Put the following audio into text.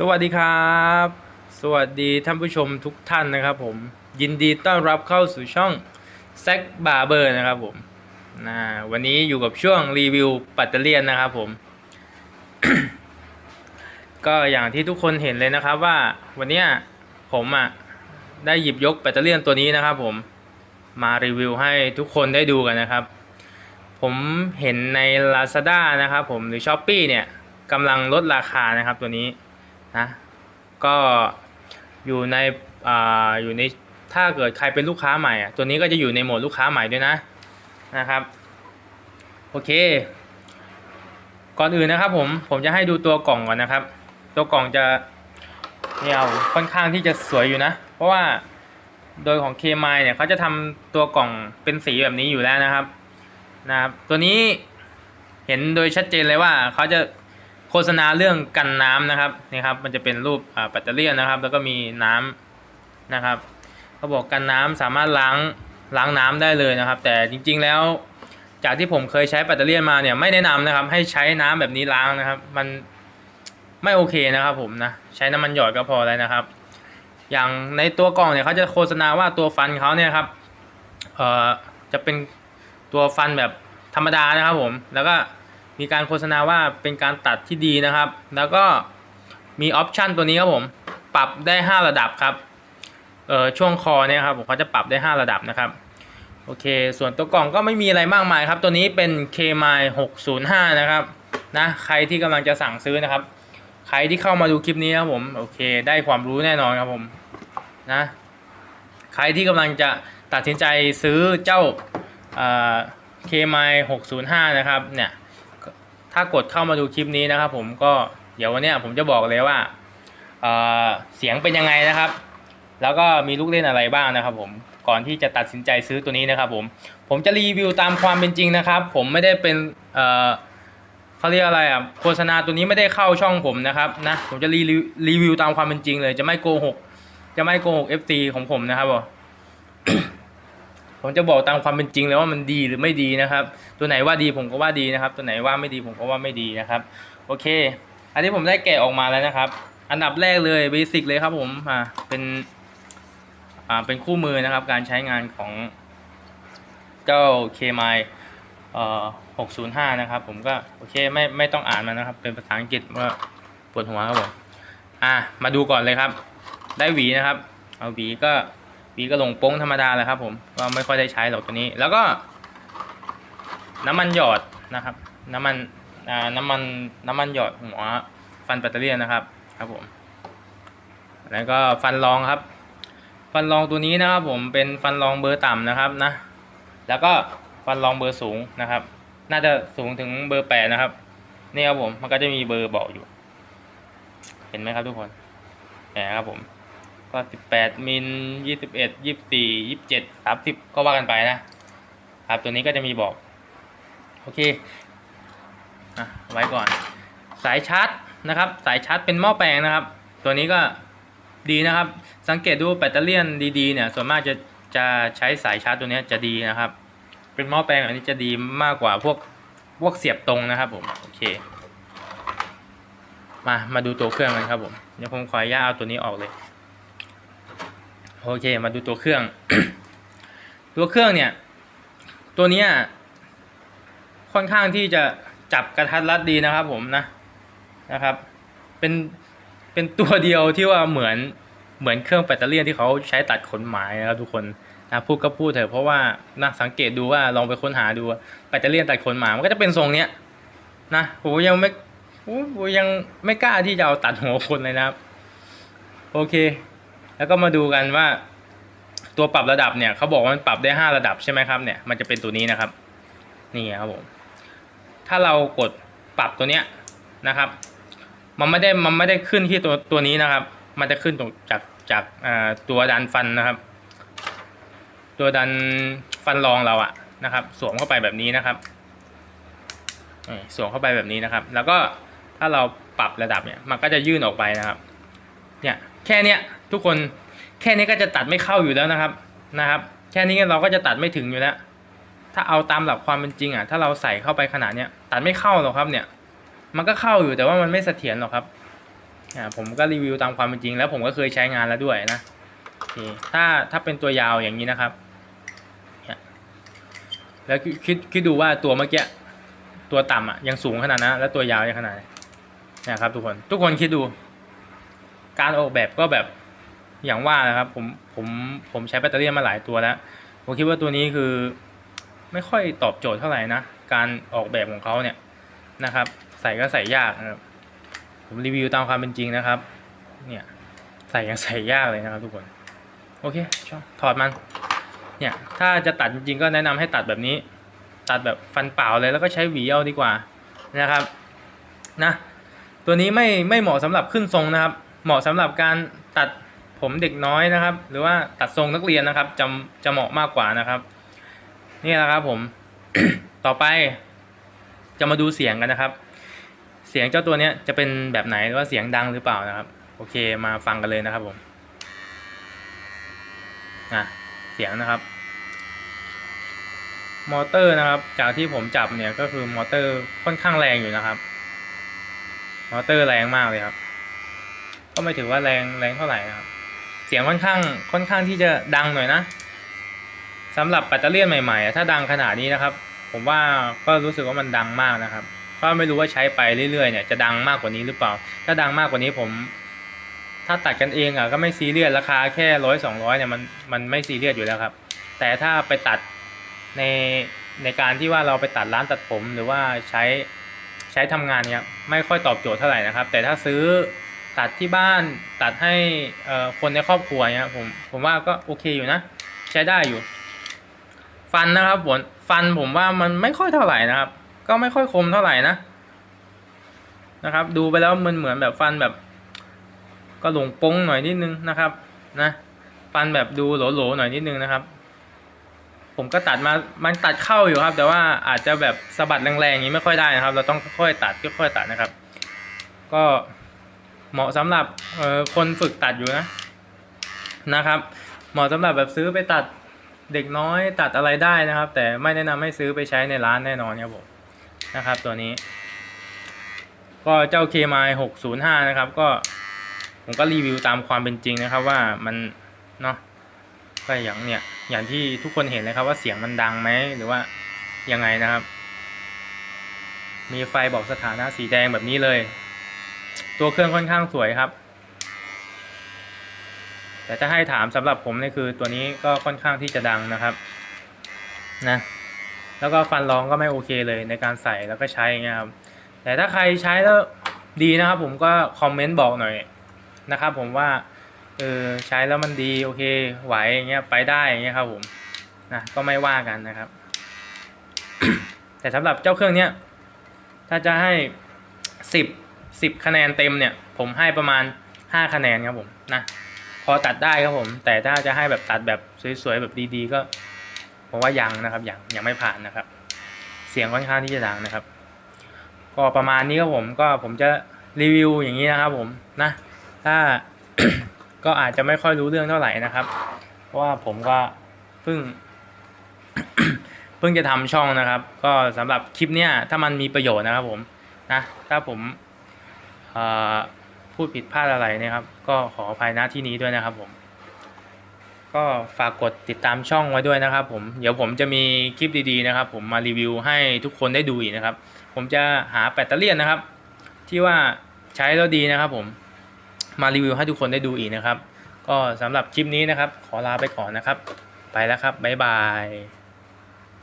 สวัสดีครับ สวัสดีท่านผู้ชมทุกท่านนะครับผมยินดีต้อนรับเข้าสู่ช่อง z ซ b a r b e r นะครับผมนะวันนี้อยู่กับช่วงรีวิวปัตเตอร์เลียนนะครับผม ก็อย่างที่ทุกคนเห็นเลยนะครับว่าวันนี้ผมอะได้หยิบยกแบตเตอรี่ยนตัวนี้นะครับผมมารีวิวให้ทุกคนได้ดูกันนะครับ ผมเห็นใน Lazada นะครับผมหรือ s h อ p e e เนี่ยกำลังลดราคานะครับตัวนี้ นะ ก็อยู่ในอ่าอยู่ในถ้าเกิดใครเป็นลูกค้าใหม่อะตัวนี้ก็จะอยู่ในโหมดลูกค้าใหม่ด้วยนะนะครับ โอเค ก่อนอื่นนะครับ ผมผมจะให้ดูตัวกล่องก่อนนะครับ ตัวกล่องจะเนี่ยค่อนข้างที่จะสวยอยู่นะ เพราะว่าโดยของเคมเนี่ยเขาจะทำตัวกล่องเป็นสีแบบนี้อยู่แล้วนะครับนะครับ ตัวนี้เห็นโดยชัดเจนเลยว่าเขาจะ โฆษณาเรื่องกันน้ำนะครับนี่ครับ มันจะเป็นรูปแบตเตอรี่นะครับ แล้วก็มีน้ำนะครับเขาบอกกันน้ำสามารถล้างล้างน้ำได้เลยนะครับ แต่จริง ๆแล้ว จากที่ผมเคยใช้แบตเตอรี่มาเนี่ยไม่แนะนำนะครับ ให้ใช้น้ำแบบนี้ล้างนะครับ มันไม่โอเคนะครับผมนะใช้น้ำมันหยอดก็พอแล้วนะครับ อย่างในตัวกล่องเนี่ยเขาจะโฆษณาว่าตัวฟันเขาเนี่ยครับเอ่อจะเป็นตัวฟันแบบธรรมดานะครับผมแล้วก็ มีการโฆษณาว่าเป็นการตัดที่ดีนะครับ แล้วก็มีออปชันตัวนี้ครับผม ปรับได้ 5 ระดับครับ เอ่อช่วงคอเนี่ยครับผมเขาจะปรับได้ 5 ระดับนะครับ โอเค ส่วนตัวกล่องก็ไม่มีอะไรมากมายครับ ตัวนี้เป็น k m i 605 นะครับ นะ ใครที่กำลังจะสั่งซื้อนะครับ ใครที่เข้ามาดูคลิปนี้ครับผม โอเค ได้ความรู้แน่นอนครับผม นะ ใครที่กำลังจะตัดสินใจซื้อเจ้าเคมาย605 นะครับ เนี่ย ถ้ากดเข้ามาดูคลิปนี้นะครับ ผมก็เดี๋ยววันนี้ผมจะบอกเลยว่าเเสียงเป็นยังไงนะครับ แล้วก็มีลูกเล่นอะไรบ้างนะครับ ผมก่อนที่จะตัดสินใจซื้อตัวนี้นะครับ ผมผมจะรีวิวตามความเป็นจริงนะครับ ผมไม่ได้เป็นเอ่อเขาเรียกอะไรอะโฆษณาตัวนี้ไม่ได้เข้าช่องผมนะครับนะผมจะรีวิวรีวิวตามความเป็นจริงเลย จะไม่โกหกจะไม่โกหก FT ของผมนะครับผม ผมจะบอกตามความเป็นจริงเลยว่ามันดีหรือไม่ดีนะครับ ตัวไหนว่าดีผมก็ว่าดีนะครับ ตัวไหนว่าไม่ดีผมก็ว่าไม่ดีนะครับ โอเค อันนี้ผมได้แกะออกมาแล้วนะครับ อันดับแรกเลยเบสิกเลยครับผมอ่าเป็นอ่าเป็นคู่มือนะครับ การใช้งานของเจ้า k m i เอ่อ605นะครับ ผมก็โอเคไม่ไม่ต้องอ่านมันนะครับ เป็นภาษาอังกฤษว่าปวดหัวครับผมอะมาดูก่อนเลยครับ ได้หวีนะครับ เอาหวีก็ หวีก็ลงโป้งธรรมดาแหละครับ ผมก็ไม่ค่อยได้ใช้หรอกตัวนี้ แล้วก็ น้ำมันหยอดนะครับ น้ำมันอ่าน้ำมันน้ำมันหยอดหัวฟันแบตเตอรี่นะครับครับผมแล้วก็ฟันรองครับ ฟันรองตัวนี้นะครับ ผมเป็นฟันรองเบอร์ต่ำนะครับนะ แล้วก็ฟันรองเบอร์สูงนะครับ น่าจะสูงถึงเบอร์แปดนะครับนี่ครับผมมันก็จะมีเบอร์บอกอยู่ เห็นไหมครับทุกคนแหมครับผม ก็สิบแปดมิลยี่สิบเอ็ดยี่สิบสี่ยี่สิบเจ็ดสามสิบก็ว่ากันไปนะครับตัวนี้ก็จะมีบอก โอเคอะไว้ก่อน สายชาร์จนะครับ สายชาร์จเป็นหม้อแปลงนะครับ ตัวนี้ก็ดีนะครับ สังเกตดูแบตเตอรี่ดีๆเนี่ยส่วนมากจะจะใช้สายชาร์จตัวนี้จะดีนะครับ เป็นหม้อแปลงแบบนี้จะดีมากกว่าพวกพวกเสียบตรงนะครับผมโอเค มามาดูตัวเครื่องกันครับผมเดี๋ยวผมขออนุญาตเอาตัวนี้ออกเลย โอเค มาดูตัวเครื่อง ตัวเครื่องเนี่ย ตัวเนี้ยค่อนข้างที่จะจับกระทัดรัดดีนะครับผมนะนะครับ เป็นเป็นตัวเดียวที่ว่าเหมือนเหมือนเครื่องแบตเตอรี่ที่เขาใช้ตัดขนหมายนะครับทุกคนนะพูดก็พูดเถอะเพราะว่านะสังเกตดูว่าลองไปค้นหาดูแบตเตอรี่ตัดขนหมามันก็จะเป็นทรงเนี้ยนะผมยังไม่ผมยังไม่กล้าที่จะเอาตัดหัวคนเลยนะครับ โอเค แล้วก็มาดูกันว่า ตัวปรับระดับเนี่ยเขาบอกว่ามันปรับได้ห้าระดับใช่ไหมครับเนี่ยมันจะเป็นตัวนี้นะครับ นี่ครับผมถ้าเรากดปรับตัวเนี้ยนะครับ มันไม่ได้มันไม่ได้ขึ้นที่ตัวตัวนี้นะครับ มันจะขึ้นตรงจากจากตัวดันฟันนะครับ ตัวดันฟันรองเราอะนะครับ สวมเข้าไปแบบนี้นะครับสวมเข้าไปแบบนี้นะครับ แล้วก็ถ้าเราปรับระดับเนี่ยมันก็จะยื่นออกไปนะครับ เนี่ยแค่เนี้ย ทุกคนแค่นี้ก็จะตัดไม่เข้าอยู่แล้วนะครับนะครับ แค่นี้เราก็จะตัดไม่ถึงอยู่แล้ว ถ้าเอาตามหลักความเป็นจริงอะถ้าเราใส่เข้าไปขนาดเนี้ยตัดไม่เข้าหรอกครับเนี่ย มันก็เข้าอยู่แต่ว่ามันไม่เสถียรหรอกครับอ่าผมก็รีวิวตามความเป็นจริง แล้วผมก็เคยใช้งานแล้วด้วยนะถ้าถ้าเป็นตัวยาวอย่างนี้นะครับเนี่ยแล้วคิดคิดดูว่าตัวเมื่อกี้ตัวต่ำอะยังสูงขนาดนั้นแล้วตัวยาวยังขนาดนเนะครับทุกคนทุกคนคิดดู การออกแบบก็แบบ อย่างว่านะครับผมผมผมใช้แบตเตอรี่มาหลายตัวแล้ว ผมคิดว่าตัวนี้คือไม่ค่อยตอบโจทย์เท่าไหร่นะ การออกแบบของเขาเนี่ยนะครับ ใส่ก็ใส่ยากนะครับ ผมรีวิวตามความเป็นจริงนะครับ เนี่ยใส่ยังใส่ยากเลยนะครับทุกคน โอเคชอบถอดมัน เนี่ยถ้าจะตัดจริงๆก็แนะนำให้ตัดแบบนี้ ตัดแบบฟันเปล่าเลยแล้วก็ใช้หวีเอาดีกว่านะครับนะตัวนี้ไม่ไม่เหมาะสำหรับขึ้นทรงนะครับ เหมาะสำหรับการตัด ผมเด็กน้อยนะครับ หรือว่าตัดทรงนักเรียนนะครับจะจะเหมาะมากกว่านะครับ นี่แหละครับผม ต่อไป จะมาดูเสียงกันนะครับ เสียงเจ้าตัวเนี้ยจะเป็นแบบไหนหรือว่าเสียงดังหรือเปล่านะครับ โอเคมาฟังกันเลยนะครับผมอะเสียงนะครับ มอเตอร์นะครับ จากที่ผมจับเนี่ยก็คือมอเตอร์ค่อนข้างแรงอยู่นะครับ มอเตอร์แรงมากเลยครับ ก็ไม่ถือว่าแรงแรงเท่าไหร่นะครับ เสียงค่อนข้างค่อนข้างที่จะดังหน่อยนะสำหรับแบตเตอรี่ใหม่ๆ ถ้าดังขนาดนี้นะครับ ผมว่าก็รู้สึกว่ามันดังมากนะครับก็ไม่รู้ว่าใช้ไปเรื่อยๆเนี่ยจะดังมากกว่านี้หรือเปล่า ถ้าดังมากกว่านี้ผม ถ้าตัดกันเองอะก็ไม่ซีเรียสราคาแค่ร้อยสองร้อยเนี่ยมันมันไม่ซีเรียสอยู่แล้วครับ แต่ถ้าไปตัดในในการที่ว่าเราไปตัดร้านตัดผมหรือว่าใช้ใช้ทำงานเนี่ยไม่ค่อยตอบโจทย์เท่าไหร่นะครับ แต่ถ้าซื้อ ตัดที่บ้านตัดให้คนในครอบครัวเนี่ยผมผมว่าก็โอเคอยู่นะ ใช้ได้อยู่ ฟันนะครับผมฟันผมว่ามันไม่ค่อยเท่าไหร่นะครับ ก็ไม่ค่อยคมเท่าไหร่นะนะครับ ดูไปแล้วมันเหมือนแบบฟันแบบ ก็หลงป้งหน่อยนิดนึงนะครับ นะฟันแบบดูโหลๆหน่อยนิดนึงนะครับ ผมก็ตัดมามันตัดเข้าอยู่ครับ แต่ว่าอาจจะแบบสะบัดแรงๆอย่างนี้ไม่ค่อยได้นะครับ เราต้องค่อยๆตัดค่อยๆตัดนะครับ ก็ เหมาะสำหรับเอ่อคนฝึกตัดอยู่นะนะครับ เหมาะสำหรับแบบซื้อไปตัดเด็กน้อยตัดอะไรได้นะครับ แต่ไม่แนะนำให้ซื้อไปใช้ในร้านแน่นอนครับผมนะครับตัวนี้ ก็เจ้า KMI 605 นะครับ ก็ผมก็รีวิวตามความเป็นจริงนะครับว่ามันเนาะก็อย่างเนี่ยอย่างที่ทุกคนเห็นเลยครับว่าเสียงมันดังไหมหรือว่ายังไงนะครับ มีไฟบอกสถานะสีแดงแบบนี้เลย ตัวเครื่องค่อนข้างสวยครับ แต่ถ้าให้ถามสำหรับผมเนี่ยคือตัวนี้ก็ค่อนข้างที่จะดังนะครับ นะ แล้วก็ฟันรองก็ไม่โอเคเลยในการใส่แล้วก็ใช้เงี้ยครับ แต่ถ้าใครใช้แล้วดีนะครับ ผมก็คอมเมนต์บอกหน่อยนะครับ ผมว่าเออใช้แล้วมันดีโอเคไหวอย่างเงี้ยไปได้อย่างเงี้ยครับผมนะก็ไม่ว่ากันนะครับ แต่สำหรับเจ้าเครื่องเนี้ยถ้าจะให้สิบ สิบคะแนนเต็มเนี่ย ผมให้ประมาณห้าคะแนนครับผมนะพอตัดได้ครับผม แต่ถ้าจะให้แบบตัดแบบสวยๆแบบดีๆ ก็ผมว่ายังนะครับยังยังไม่ผ่านนะครับ เสียงค่อนข้างที่จะดังนะครับ ก็ประมาณนี้ครับผมก็ผมจะรีวิวอย่างนี้นะครับผมนะถ้าก็อาจจะไม่ค่อยรู้เรื่องเท่าไหร่นะครับ เพราะว่าผมก็เพิ่งเพิ่งจะทำช่องนะครับ ก็สำหรับคลิปเนี้ยถ้ามันมีประโยชน์นะครับผมนะถ้าผม พูดผิดพลาดอะไรนะครับ ก็ขออภัยณที่นี้ด้วยนะครับผมก็ฝากกดติดตามช่องไว้ด้วยนะครับผมเดี๋ยวผมจะมีคลิปดีๆนะครับ ผมมารีวิวให้ทุกคนได้ดูอีกนะครับ ผมจะหาแบตเตอรี่นะครับ ที่ว่าใช้แล้วดีนะครับ ผมมารีวิวให้ทุกคนได้ดูอีกนะครับ ก็สำหรับคลิปนี้นะครับ ขอลาไปก่อนนะครับ ไปแล้วครับบ๊ายบาย